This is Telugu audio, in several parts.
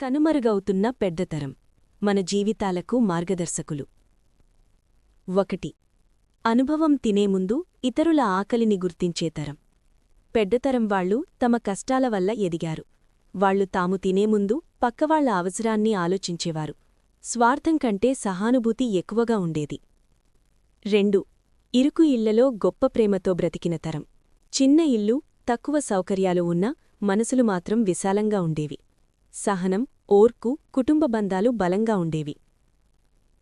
కనుమరుగవుతున్న పెద్దతరం మన జీవితాలకు మార్గదర్శకులు. ఒకటి అనుభవం తినే ముందు ఇతరుల ఆకలిని గుర్తించే తరం. పెద్దతరం వాళ్ళు తమ కష్టాల వల్ల ఎదిగారు. వాళ్ళు తాము తినే ముందు పక్కవాళ్ళ అవసరాన్ని ఆలోచించేవారు. స్వార్థం కంటే సహానుభూతి ఎక్కువగా ఉండేది. రెండు ఇరుకు ఇళ్ళలో గొప్ప ప్రేమతో బ్రతికిన తరం. చిన్న ఇల్లు తక్కువ సౌకర్యాలు ఉన్నా మనసులు మాత్రం విశాలంగా ఉండేవి. సహనం ఓర్కు కుటుంబ బంధాలు బలంగా ఉండేవి.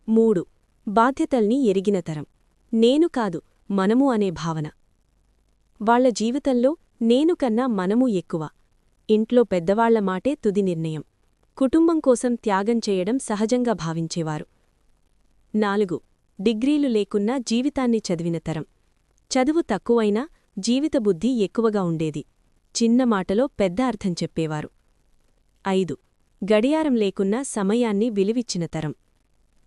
మూడు. బాధ్యతల్ని ఎరిగిన తరం. నేను కాదు మనము అనే భావన. వాళ్ళ జీవితంలో నేను కన్నా మనము ఎక్కువ. ఇంట్లో పెద్దవాళ్ళ మాటే తుది నిర్ణయం. కుటుంబం కోసం త్యాగం చేయడం సహజంగా భావించేవారు. నాలుగు. డిగ్రీలు లేకున్నా జీవితాన్ని చదివిన తరం. చదువు తక్కువైనా జీవితబుద్ధి ఎక్కువగా ఉండేది. చిన్న మాటలో పెద్ద అర్థం చెప్పేవారు. ఐదు. గడియారం లేకున్నా సమయాన్ని విలువిచ్చిన తరం.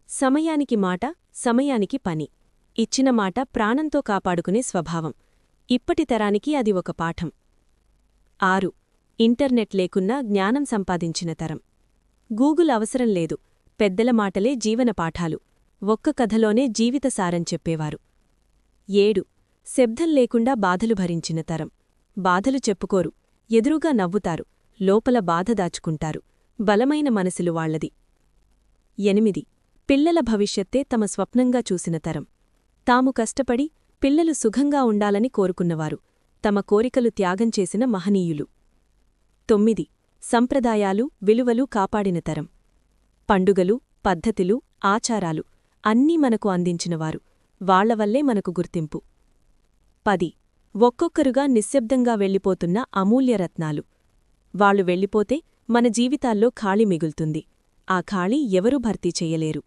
సమయానికి మాట సమయానికి పని. ఇచ్చిన మాట ప్రాణంతో కాపాడుకునే స్వభావం. ఇప్పటి తరానికి అది ఒక పాఠం. ఆరు. ఇంటర్నెట్ లేకున్నా జ్ఞానం సంపాదించిన తరం. గూగుల్ అవసరం లేదు. పెద్దల మాటలే జీవన పాఠాలు. ఒక్క కథలోనే జీవిత సారం చెప్పేవారు. ఏడు. శబ్దం లేకుండా బాధలు భరించిన తరం. బాధలు చెప్పుకోరు. ఎదురుగా నవ్వుతారు. లోపల బాధ దాచుకుంటారు. బలమైన మనసులు వాళ్ళది ఎనిమిది. పిల్లల భవిష్యత్తే తమ స్వప్నంగా చూసిన తరం. తాము కష్టపడి పిల్లలు సుఖంగా ఉండాలని కోరుకున్నవారు. తమ కోరికలు త్యాగం చేసిన మహనీయులు. తొమ్మిది. సంప్రదాయాలు విలువలు కాపాడిన తరం. పండుగలు పద్ధతులు ఆచారాలు అన్నీ మనకు అందించినవారు. వాళ్ళవల్లే మనకు గుర్తింపు. పది. ఒక్కొక్కరుగా నిశ్శబ్దంగా వెళ్ళిపోతున్న అమూల్యరత్నాలు వాళ్ళు వెళ్ళిపోతే మన జీవితాల్లో ఖాళీ మిగులుతుంది. ఆ ఖాళీ ఎవరూ భర్తీ చెయ్యలేరు